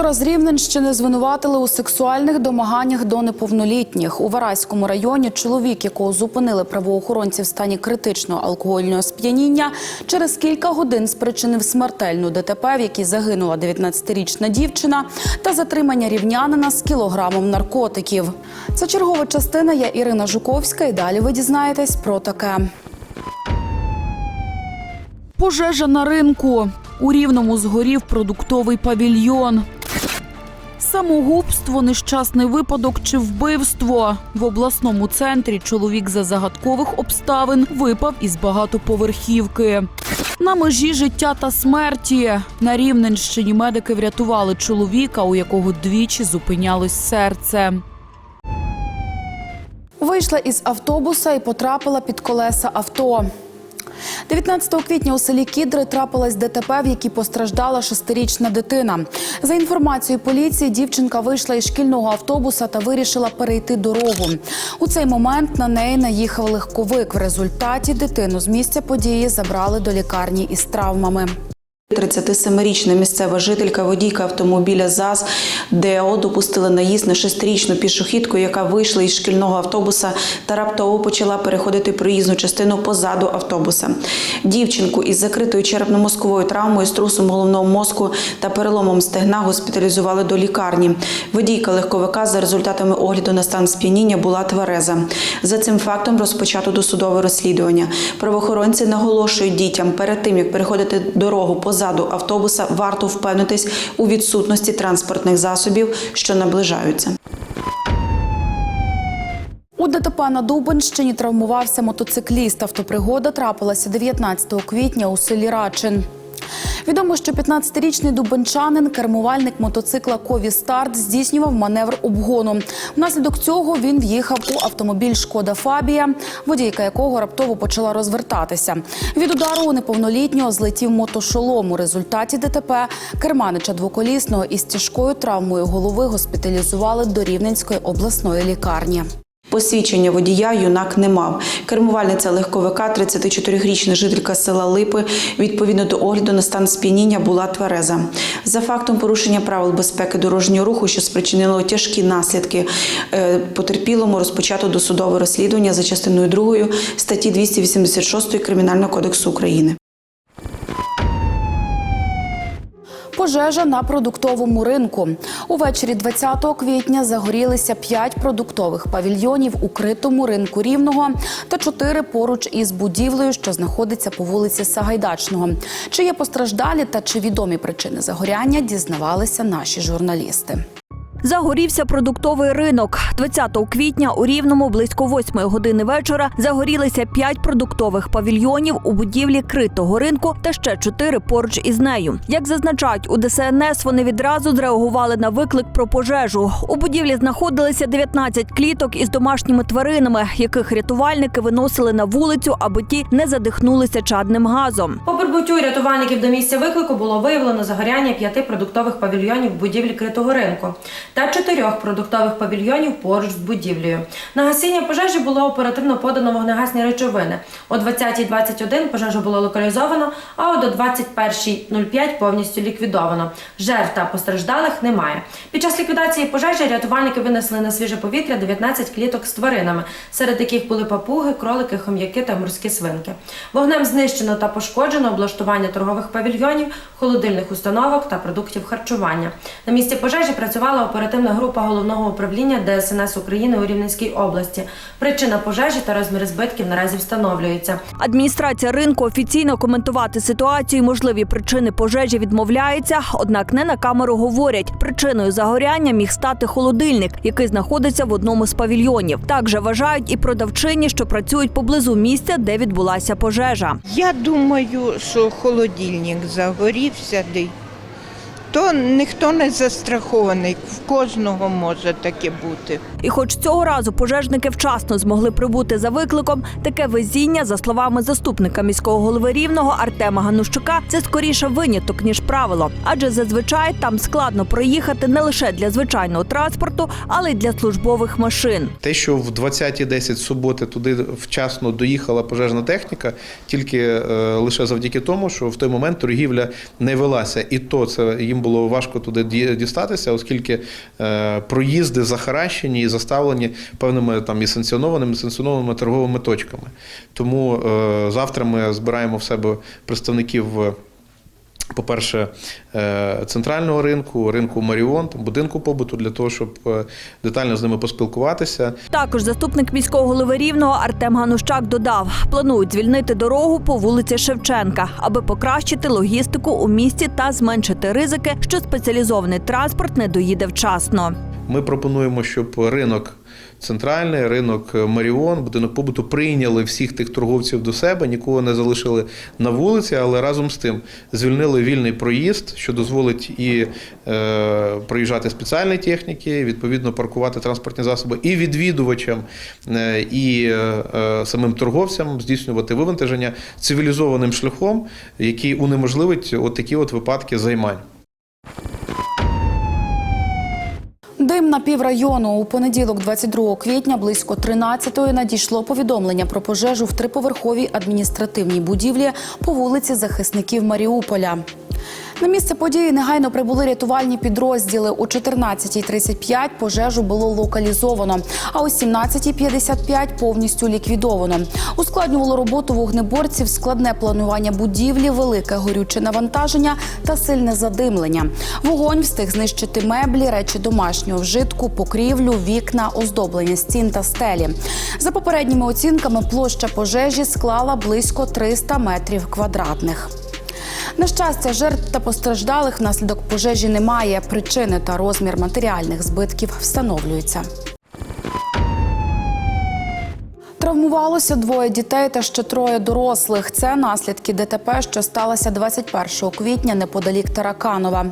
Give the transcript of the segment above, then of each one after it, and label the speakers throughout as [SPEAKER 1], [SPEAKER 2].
[SPEAKER 1] Доктора з Рівненщини звинуватили у сексуальних домаганнях до неповнолітніх. У Вараському районі чоловік, якого зупинили правоохоронці в стані критичного алкогольного сп'яніння, через кілька годин спричинив смертельну ДТП, в якій загинула 19-річна дівчина, та затримання рівнянина з кілограмом наркотиків. Це чергова частина. Я Ірина Жуковська. І далі ви дізнаєтесь про таке. Пожежа на ринку. У рівному згорів продуктовий павільйон. Самогубство, нещасний випадок чи вбивство. В обласному центрі чоловік за загадкових обставин випав із багатоповерхівки. На межі життя та смерті на Рівненщині медики врятували чоловіка, у якого двічі зупинялось серце. Вийшла із автобуса і потрапила під колеса авто. 19 квітня у селі Кідри трапилась ДТП, в якій постраждала шестирічна дитина. За інформацією поліції, дівчинка вийшла із шкільного автобуса та вирішила перейти дорогу. У цей момент на неї наїхав легковик. В результаті дитину з місця події забрали до лікарні із травмами.
[SPEAKER 2] 37-річна місцева жителька водійка автомобіля ЗАЗ ДО допустила наїзд на шестирічну пішохідку, яка вийшла із шкільного автобуса та раптово почала переходити проїзну частину позаду автобуса. Дівчинку із закритою черепно-мозковою травмою, струсом головного мозку та переломом стегна госпіталізували до лікарні. Водійка легковика за результатами огляду на стан сп'яніння була твереза. За цим фактом розпочато досудове розслідування. Правоохоронці наголошують дітям перед тим, як переходити дорогу позаду автобуса, варто впевнитись у відсутності транспортних засобів, що наближаються.
[SPEAKER 1] У ДТП на Дубенщині травмувався мотоцикліст. Автопригода трапилася 19 квітня у селі Рачин. Відомо, що 15-річний дубенчанин, кермувальник мотоцикла Кові Старт, здійснював маневр обгону. Внаслідок цього він в'їхав у автомобіль Шкода Фабія, водійка якого раптово почала розвертатися. Від удару у неповнолітнього злетів мотошолом. У результаті ДТП керманича двоколісного із тяжкою травмою голови госпіталізували до Рівненської обласної лікарні.
[SPEAKER 2] Посвідчення водія юнак не мав. Кермувальниця легковика, 34-річна жителька села Липи, відповідно до огляду на стан сп'яніння була твереза. За фактом порушення правил безпеки дорожнього руху, що спричинило тяжкі наслідки е, потерпілому, розпочато досудове розслідування за частиною 2 статті 286 Кримінального кодексу України.
[SPEAKER 1] Пожежа на продуктовому ринку. Увечері 20 квітня загорілися 5 продуктових павільйонів у критому ринку Рівного та 4 поруч із будівлею, що знаходиться по вулиці Сагайдачного. Чи є постраждалі та чи відомі причини загоряння, дізнавалися наші журналісти.
[SPEAKER 3] Загорівся продуктовий ринок. 20 квітня у Рівному близько 8 години вечора загорілися 5 продуктових павільйонів у будівлі критого ринку та ще 4 поруч із нею. Як зазначають у ДСНС, вони відразу зреагували на виклик про пожежу. У будівлі знаходилися 19 кліток із домашніми тваринами, яких рятувальники виносили на вулицю, аби ті не задихнулися чадним газом.
[SPEAKER 4] По прибуттю рятувальників до місця виклику було виявлено загоряння п'яти продуктових павільйонів в будівлі критого ринку та чотирьох продуктових павільйонів поруч з будівлею. На гасіння пожежі було оперативно подано вогнегасні речовини. О 20.21 пожежу було локалізовано, а до 21.05 повністю ліквідовано. Жертв та постраждалих немає. Під час ліквідації пожежі рятувальники винесли на свіже повітря 19 кліток з тваринами, серед яких були папуги, кролики, хом'яки та морські свинки. Вогнем знищено та пошкоджено облаштування торгових павільйонів, холодильних установок та продуктів харчування. На місці пожежі працювала оперативна група головного управління ДСНС України у Рівненській області. Причина пожежі та розміри збитків наразі встановлюються.
[SPEAKER 3] Адміністрація ринку офіційно коментувати ситуацію і можливі причини пожежі відмовляється, однак не на камеру говорять. Причиною загоряння міг стати холодильник, який знаходиться в одному з павільйонів. Також вважають і продавчині, що працюють поблизу місця, де відбулася пожежа.
[SPEAKER 5] Я думаю, що холодильник загорівся, де то ніхто не застрахований, в кожного може таке бути.
[SPEAKER 3] І хоч цього разу пожежники вчасно змогли прибути за викликом, таке везіння, за словами заступника міського голови рівного Артема Ганущука, це скоріше виняток ніж правило. Адже зазвичай там складно проїхати не лише для звичайного транспорту, але й для службових машин.
[SPEAKER 6] Те, що в 20.10 суботи туди вчасно доїхала пожежна техніка, тільки е, лише завдяки тому, що в той момент торгівля не велася, і то це їм було важко туди ді- дістатися, оскільки е, проїзди захаращені заставлені певними там і санкціонованими, санкціонованими торговими точками. Тому е, завтра ми збираємо в себе представників. е, По-перше, е, центрального ринку, ринку Маріон, будинку побуту для того, щоб детально з ними поспілкуватися.
[SPEAKER 3] Також заступник міського голови рівного Артем Ганущак додав, планують звільнити дорогу по вулиці Шевченка, аби покращити логістику у місті та зменшити ризики, що спеціалізований транспорт не доїде вчасно.
[SPEAKER 6] Ми пропонуємо, щоб ринок центральний, ринок Маріон, будинок побуту прийняли всіх тих торговців до себе, нікого не залишили на вулиці, але разом з тим звільнили вільний проїзд, що дозволить і е, проїжджати спеціальні техніки, відповідно паркувати транспортні засоби і відвідувачам, е, і е, е, самим торговцям здійснювати вивантаження цивілізованим шляхом, який унеможливить от такі от випадки займань.
[SPEAKER 1] Дим на піврайону у понеділок, 22 квітня, близько 13-ї надійшло повідомлення про пожежу в триповерховій адміністративній будівлі по вулиці захисників Маріуполя. На місце події негайно прибули рятувальні підрозділи. О 14.35 пожежу було локалізовано, а о 17.55 повністю ліквідовано. Ускладнювало роботу вогнеборців складне планування будівлі, велике горюче навантаження та сильне задимлення. Вогонь встиг знищити меблі, речі домашнього вжитку, покрівлю, вікна, оздоблення стін та стелі. За попередніми оцінками, площа пожежі склала близько 300 метрів квадратних. На щастя, жертв та постраждалих внаслідок пожежі немає. Причини та розмір матеріальних збитків встановлюються. Травмувалося двоє дітей та ще троє дорослих. Це наслідки ДТП, що сталося 21 квітня неподалік Тараканова.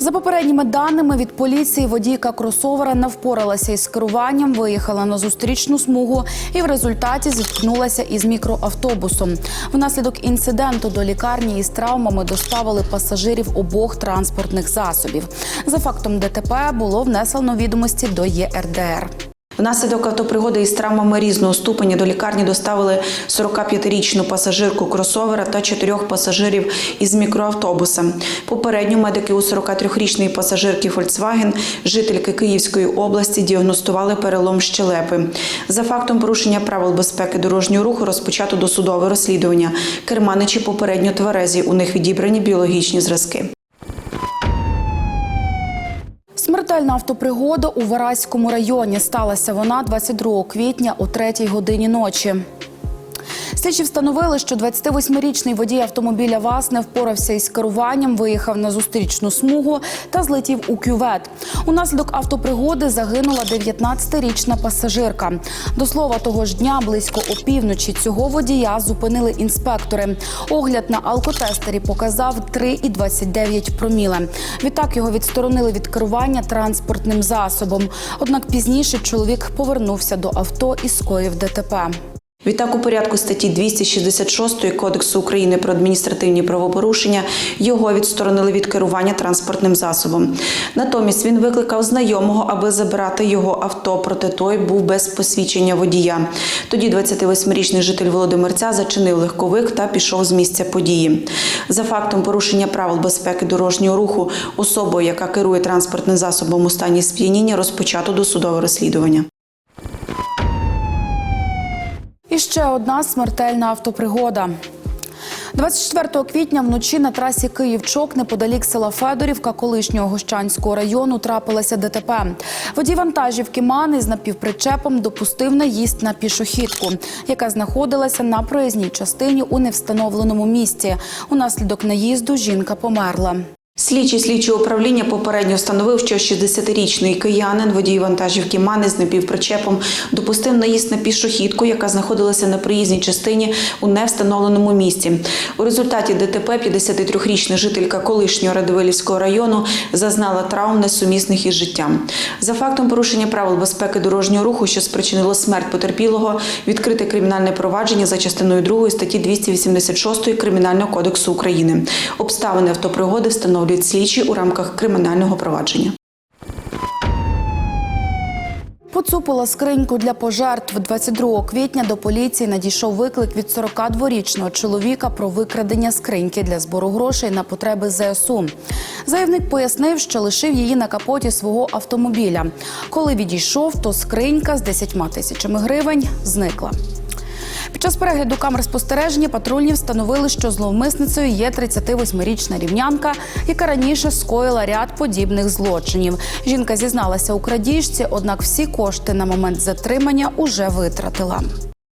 [SPEAKER 1] За попередніми даними від поліції, водійка кросовера не впоралася із керуванням, виїхала на зустрічну смугу і в результаті зіткнулася із мікроавтобусом. Внаслідок інциденту до лікарні із травмами доставили пасажирів обох транспортних засобів. За фактом ДТП було внесено відомості до ЄРДР.
[SPEAKER 2] Внаслідок автопригоди із травмами різного ступеня до лікарні доставили 45-річну пасажирку кросовера та чотирьох пасажирів із мікроавтобуса. Попередньо медики у 43-річної пасажирки Volkswagen, жительки Київської області, діагностували перелом щелепи. За фактом порушення правил безпеки дорожнього руху розпочато досудове розслідування. Керманичі попередньо тверезі. У них відібрані біологічні зразки.
[SPEAKER 1] Смертельна автопригода у Вараському районі сталася вона 22 квітня о 3 годині ночі. Слідчі встановили, що 28-річний водій автомобіля ВАЗ не впорався із керуванням, виїхав на зустрічну смугу та злетів у кювет. Унаслідок автопригоди загинула 19-річна пасажирка. До слова, того ж дня близько опівночі цього водія зупинили інспектори. Огляд на алкотестері показав 3,29 проміле. Відтак його відсторонили від керування транспортним засобом. Однак пізніше чоловік повернувся до авто і скоїв ДТП.
[SPEAKER 2] Відтак, у порядку статті 266 Кодексу України про адміністративні правопорушення його відсторонили від керування транспортним засобом. Натомість він викликав знайомого, аби забрати його авто, проте той був без посвідчення водія. Тоді 28-річний житель Володимирця зачинив легковик та пішов з місця події. За фактом порушення правил безпеки дорожнього руху особою, яка керує транспортним засобом у стані сп'яніння, розпочато досудове розслідування.
[SPEAKER 1] І ще одна смертельна автопригода. 24 квітня вночі на трасі Київ-Чок неподалік села Федорівка колишнього Гощанського району трапилося ДТП. Водій вантажівки Мани з напівпричепом допустив наїзд на пішохідку, яка знаходилася на проїзній частині у невстановленому місці. Унаслідок наїзду жінка померла.
[SPEAKER 2] Слідчий слідчого управління попередньо встановив, що 60-річний киянин, водій вантажівки Мани з напівпричепом, допустив наїзд на пішохідку, яка знаходилася на проїзній частині у невстановленому місці. У результаті ДТП 53-річна жителька колишнього Радивилівського району зазнала травм несумісних із життям. За фактом порушення правил безпеки дорожнього руху, що спричинило смерть потерпілого, відкрите кримінальне провадження за частиною 2 статті 286 Кримінального кодексу України. Обставини автопригоди встановлюють слідчі у рамках кримінального провадження.
[SPEAKER 1] Поцупила скриньку для пожертв 22 квітня до поліції надійшов виклик від 42-річного чоловіка про викрадення скриньки для збору грошей на потреби ЗСУ. Заявник пояснив, що лишив її на капоті свого автомобіля. Коли відійшов, то скринька з 10 тисячами гривень зникла. Під час перегляду камер спостереження патрульні встановили, що зловмисницею є 38-річна рівнянка, яка раніше скоїла ряд подібних злочинів. Жінка зізналася у крадіжці, однак всі кошти на момент затримання уже витратила.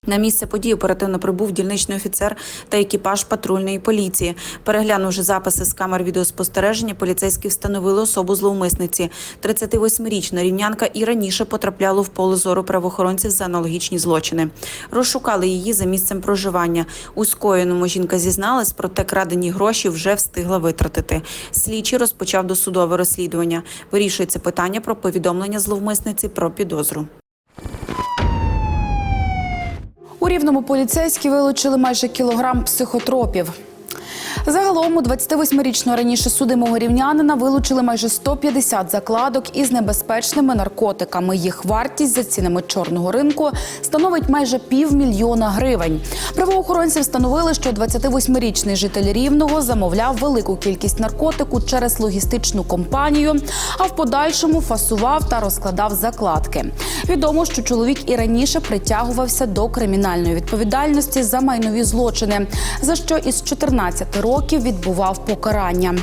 [SPEAKER 2] На місце події оперативно прибув дільничний офіцер та екіпаж патрульної поліції. Переглянувши записи з камер відеоспостереження, поліцейські встановили особу зловмисниці. 38-річна рівнянка і раніше потрапляла в поле зору правоохоронців за аналогічні злочини. Розшукали її за місцем проживання. У скоєному жінка зізналась, проте крадені гроші вже встигла витратити. Слідчий розпочав досудове розслідування. Вирішується питання про повідомлення зловмисниці про підозру.
[SPEAKER 1] У рівному поліцейські вилучили майже кілограм психотропів. Загалом у 28-річного раніше судимого рівнянина вилучили майже 150 закладок із небезпечними наркотиками. Їх вартість за цінами чорного ринку становить майже півмільйона гривень. Правоохоронці встановили, що 28-річний житель рівного замовляв велику кількість наркотику через логістичну компанію, а в подальшому фасував та розкладав закладки. Відомо, що чоловік і раніше притягувався до кримінальної відповідальності за майнові злочини, за що із 14 років відбував покарання.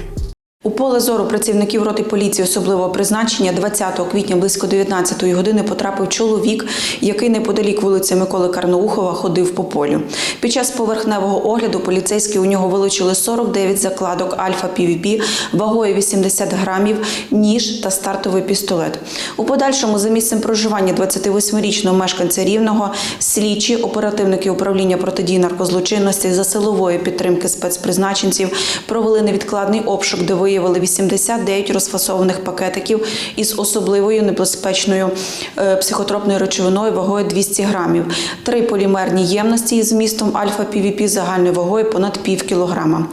[SPEAKER 2] У поле зору працівників роти поліції особливого призначення 20 квітня близько 19 години потрапив чоловік, який неподалік вулиці Миколи Карноухова ходив по полю. Під час поверхневого огляду поліцейські у нього вилучили 49 закладок альфа пвп вагою 80 грамів, ніж та стартовий пістолет. У подальшому за місцем проживання 28-річного мешканця рівного слідчі оперативники управління протидії наркозлочинності за силової підтримки спецпризначенців провели невідкладний обшук, де виявили 89 розфасованих пакетиків із особливою небезпечною е, психотропною речовиною вагою 200 грамів, три полімерні ємності із змістом альфа пвп загальною вагою понад пів кілограма.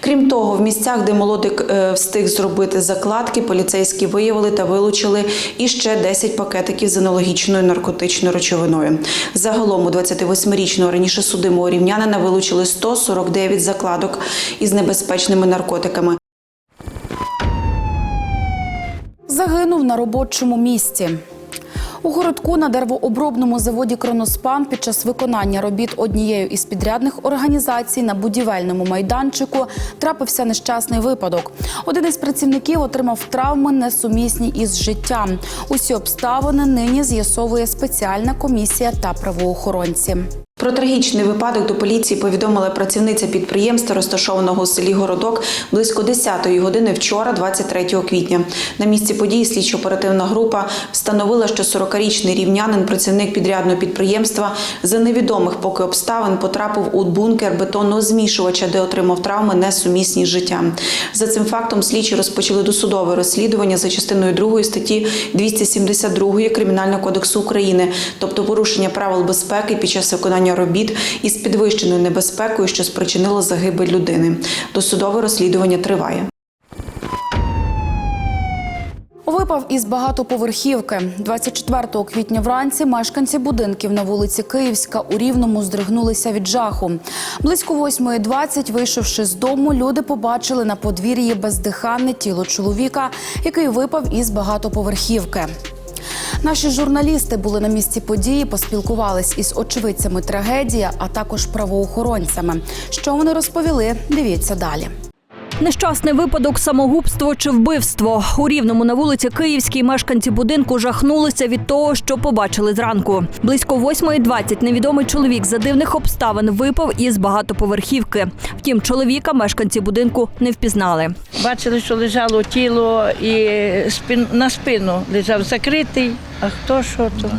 [SPEAKER 2] Крім того, в місцях, де молодик е, встиг зробити закладки, поліцейські виявили та вилучили іще 10 пакетиків з аналогічною наркотичною речовиною. Загалом у 28-річного раніше судимого рівнянина вилучили 149 закладок із небезпечними наркотиками.
[SPEAKER 1] Загинув на робочому місці. У городку на деревообробному заводі Кроноспан під час виконання робіт однією із підрядних організацій на будівельному майданчику трапився нещасний випадок. Один із працівників отримав травми несумісні із життям. Усі обставини нині з'ясовує спеціальна комісія та правоохоронці.
[SPEAKER 2] Про трагічний випадок до поліції повідомила працівниця підприємства, розташованого у селі Городок, близько 10-ї години вчора, 23 квітня. На місці події слідчо-оперативна група встановила, що 40-річний рівнянин, працівник підрядного підприємства, за невідомих поки обставин потрапив у бункер бетонного змішувача, де отримав травми несумісні з життям. За цим фактом слідчі розпочали досудове розслідування за частиною 2 статті 272 Кримінального кодексу України, тобто порушення правил безпеки під час виконання робіт із підвищеною небезпекою, що спричинило загибель людини. Досудове розслідування триває.
[SPEAKER 1] Випав із багатоповерхівки. 24 квітня вранці мешканці будинків на вулиці Київська у Рівному здригнулися від жаху. Близько 8.20, вийшовши з дому, люди побачили на подвір'ї бездиханне тіло чоловіка, який випав із багатоповерхівки. Наші журналісти були на місці події, поспілкувались із очевидцями трагедії, а також правоохоронцями. Що вони розповіли? Дивіться далі.
[SPEAKER 3] Нещасний випадок, самогубство чи вбивство. У рівному на вулиці Київській мешканці будинку жахнулися від того, що побачили зранку. Близько 8.20 невідомий чоловік за дивних обставин випав із багатоповерхівки. Втім, чоловіка мешканці будинку не впізнали.
[SPEAKER 7] Бачили, що лежало тіло і на спину лежав закритий, а хто що то?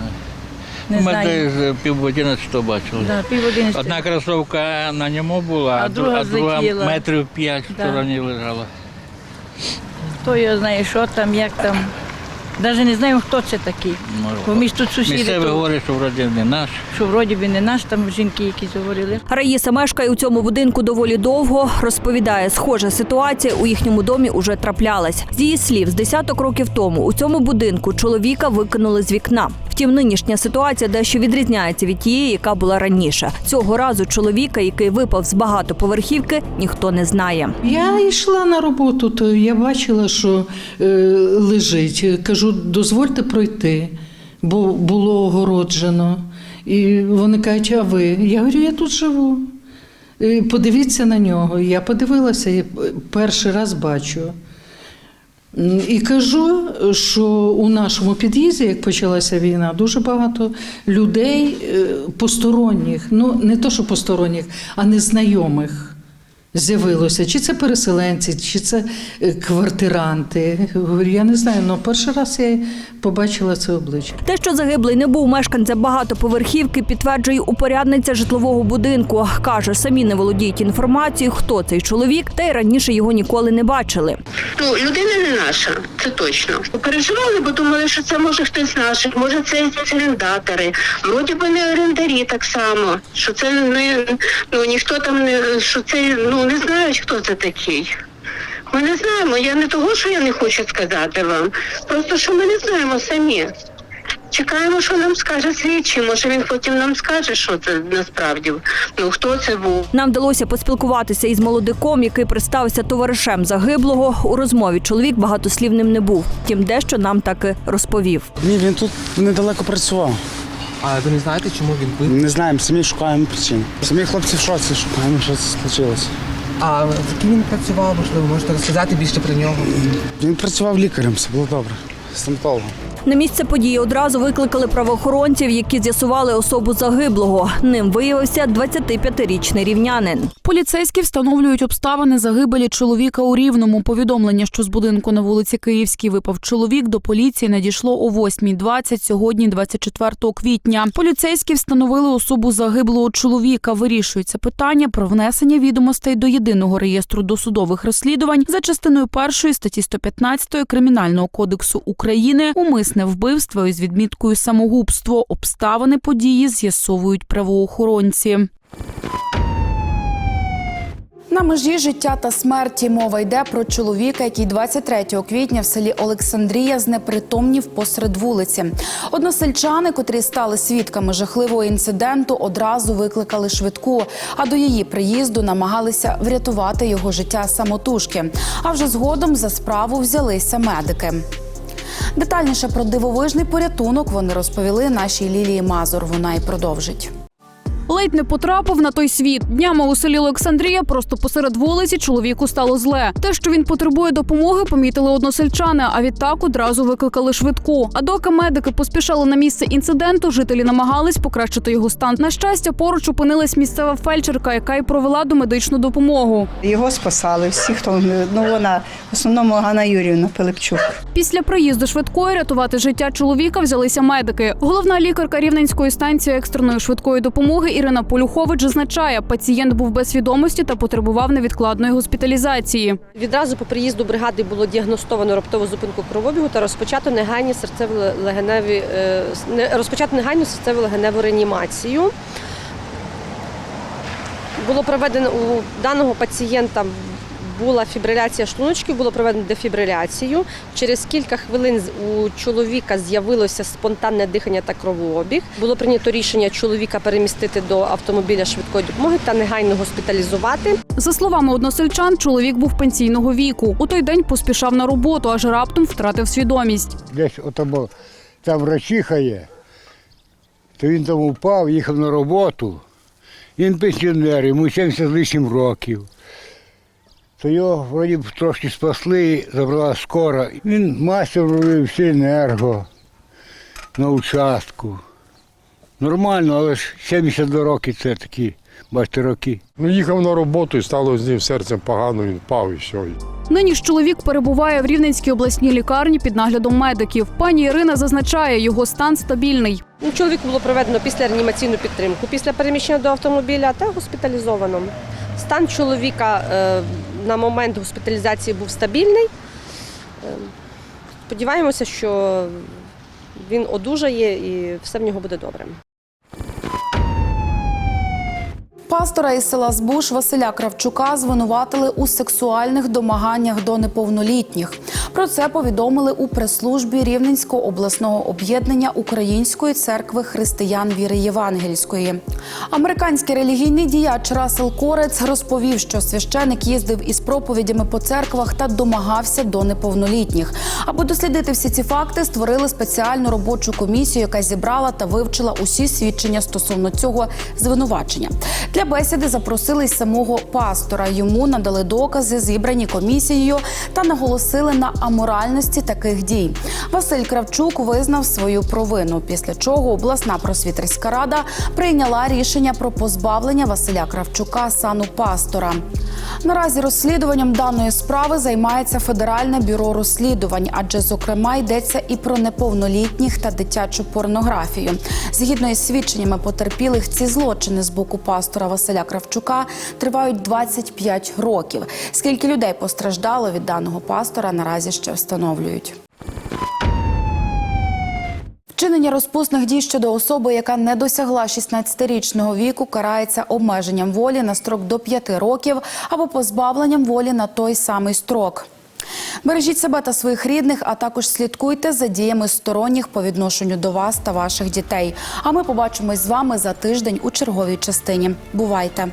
[SPEAKER 7] Не
[SPEAKER 8] Ми
[SPEAKER 7] знаю.
[SPEAKER 8] десь пів одинадцятого бачили.
[SPEAKER 7] Да, пів години.
[SPEAKER 8] Одна кросовка на ньому була,
[SPEAKER 7] А
[SPEAKER 8] а,
[SPEAKER 7] друга
[SPEAKER 8] друга, а друга
[SPEAKER 7] злетіла.
[SPEAKER 8] метрів п'ять в
[SPEAKER 7] Да.
[SPEAKER 8] стороні лежала.
[SPEAKER 7] Хто його знає, що там, як там. Навіть не знаю, хто це такий. Бо між тут сусіди,
[SPEAKER 8] Місцеві
[SPEAKER 7] то,
[SPEAKER 8] говорять, що вроді не наш.
[SPEAKER 7] що вроді би не наш, там жінки якісь говорили.
[SPEAKER 3] Раїса мешкає у цьому будинку доволі довго. Розповідає, схожа ситуація у їхньому домі уже траплялась. З її слів, з десяток років тому у цьому будинку чоловіка викинули з вікна. Втім, нинішня ситуація дещо відрізняється від тієї, яка була раніше. Цього разу чоловіка, який випав з багатоповерхівки, ніхто не знає.
[SPEAKER 9] Я йшла на роботу, то я бачила, що е, лежить. Кажу, дозвольте пройти, бо було огороджено. І вони кажуть, а ви? Я говорю, я тут живу. Е, Подивіться на нього. Я подивилася і перший раз бачу. І кажу, що у нашому під'їзді, як почалася війна, дуже багато людей е, посторонніх, ну не то, що посторонніх, а незнайомих з'явилося. Чи це переселенці, чи це е, квартиранти. Говорю, я не знаю, але перший раз я побачила це обличчя.
[SPEAKER 3] Те, що загиблий не був мешканцем багатоповерхівки, підтверджує упорядниця житлового будинку. Каже, самі не володіють інформацією, хто цей чоловік, та й раніше його ніколи не бачили.
[SPEAKER 10] Ну, людина не наша, це точно. Переживали, бо думали, що це може хтось з наших, може це якісь орендатори. Вроді би не орендарі так само, що це не ну ніхто там не що це ну не знають, хто це такий. Ми не знаємо. Я не того, що я не хочу сказати вам. Просто що ми не знаємо самі. Чекаємо, що нам скаже слідчий. Може він потім нам скаже, що це насправді. Ну хто це був.
[SPEAKER 3] Нам вдалося поспілкуватися із молодиком, який представився товаришем загиблого. У розмові чоловік багатослівним не був. Втім, дещо нам таки розповів.
[SPEAKER 11] Ні, він тут недалеко працював.
[SPEAKER 12] А ви не знаєте, чому він вбив?
[SPEAKER 11] Не знаємо, самі шукаємо причин. Самі хлопці в шоці шукаємо, що це случилося.
[SPEAKER 12] А з ким він працював, можливо, можете розказати більше про нього?
[SPEAKER 11] Він працював лікарем, все було добре. Стоматологом.
[SPEAKER 3] На місце події одразу викликали правоохоронців, які з'ясували особу загиблого. Ним виявився 25-річний рівнянин.
[SPEAKER 1] Поліцейські встановлюють обставини загибелі чоловіка у Рівному. Повідомлення, що з будинку на вулиці Київській випав чоловік, до поліції надійшло о 8.20 сьогодні, 24 квітня. Поліцейські встановили особу загиблого чоловіка. Вирішується питання про внесення відомостей до єдиного реєстру досудових розслідувань за частиною першої статті 115 Кримінального кодексу України умисне вбивство із відміткою самогубство. Обставини події з'ясовують правоохоронці. На межі життя та смерті мова йде про чоловіка, який 23 квітня в селі Олександрія знепритомнів посеред вулиці. Односельчани, котрі стали свідками жахливого інциденту, одразу викликали швидку. А до її приїзду намагалися врятувати його життя самотужки. А вже згодом за справу взялися медики. Детальніше про дивовижний порятунок вони розповіли нашій Лілії Мазур. Вона й продовжить.
[SPEAKER 13] Ледь не потрапив на той світ. Днями у селі Олександрія просто посеред вулиці чоловіку стало зле. Те, що він потребує допомоги, помітили односельчани, а відтак одразу викликали швидку. А доки медики поспішали на місце інциденту, жителі намагались покращити його стан. На щастя, поруч опинилась місцева фельдшерка, яка й провела домедичну допомогу.
[SPEAKER 14] Його спасали всі, хто ну вона в основному Ганна Юрівна Пилипчук.
[SPEAKER 13] Після приїзду швидкої рятувати життя чоловіка взялися медики. Головна лікарка Рівненської станції екстреної швидкої допомоги Ірина Полюхович зазначає, пацієнт був без свідомості та потребував невідкладної госпіталізації.
[SPEAKER 15] Відразу по приїзду бригади було діагностовано раптову зупинку кровобігу та розпочато негайні серцево-легеневі е, розпочато негайну серцево-легеневу реанімацію. Було проведено у даного пацієнта була фібриляція шлуночків, було проведено дефібриляцію. Через кілька хвилин у чоловіка з'явилося спонтанне дихання та кровообіг. Було прийнято рішення чоловіка перемістити до автомобіля швидкої допомоги та негайно госпіталізувати.
[SPEAKER 13] За словами односельчан, чоловік був пенсійного віку. У той день поспішав на роботу, аж раптом втратив свідомість.
[SPEAKER 16] Десь отамо, там врачиха є, то він там упав, їхав на роботу. Він пенсіонер, йому 70 з лишнім років. То його вроді б трошки спасли, забрала скора. Він майстер робив всі енерго на участку. Нормально, але ж 72 роки це такі, бачите, роки.
[SPEAKER 17] Ну, їхав на роботу і стало з ним серцем погано, він впав і все.
[SPEAKER 13] Нині ж чоловік перебуває в Рівненській обласній лікарні під наглядом медиків. Пані Ірина зазначає, його стан стабільний.
[SPEAKER 15] Ну, Чоловіку було проведено після реанімаційну підтримку після переміщення до автомобіля та госпіталізовано. Стан чоловіка е, на момент госпіталізації був стабільний. Е, Сподіваємося, що він одужає і все в нього буде добре.
[SPEAKER 1] Пастора із села Збуш Василя Кравчука звинуватили у сексуальних домаганнях до неповнолітніх. Про це повідомили у прес-службі Рівненського обласного об'єднання Української церкви християн віри Євангельської. Американський релігійний діяч Расел Корець розповів, що священик їздив із проповідями по церквах та домагався до неповнолітніх. Аби дослідити всі ці факти, створили спеціальну робочу комісію, яка зібрала та вивчила усі свідчення стосовно цього звинувачення. Для бесіди запросили й самого пастора. Йому надали докази, зібрані комісією, та наголосили на аморальності таких дій. Василь Кравчук визнав свою провину, після чого обласна просвітерська рада прийняла рішення про позбавлення Василя Кравчука сану пастора. Наразі розслідуванням даної справи займається Федеральне бюро розслідувань, адже зокрема йдеться і про неповнолітніх та дитячу порнографію. Згідно із свідченнями потерпілих, ці злочини з боку пастора Василя Кравчука тривають 25 років. Скільки людей постраждало від даного пастора, наразі ще встановлюють. Вчинення розпусних дій щодо особи, яка не досягла 16-річного віку, карається обмеженням волі на строк до 5 років або позбавленням волі на той самий строк. Бережіть себе та своїх рідних, а також слідкуйте за діями сторонніх по відношенню до вас та ваших дітей. А ми побачимось з вами за тиждень у черговій частині. Бувайте!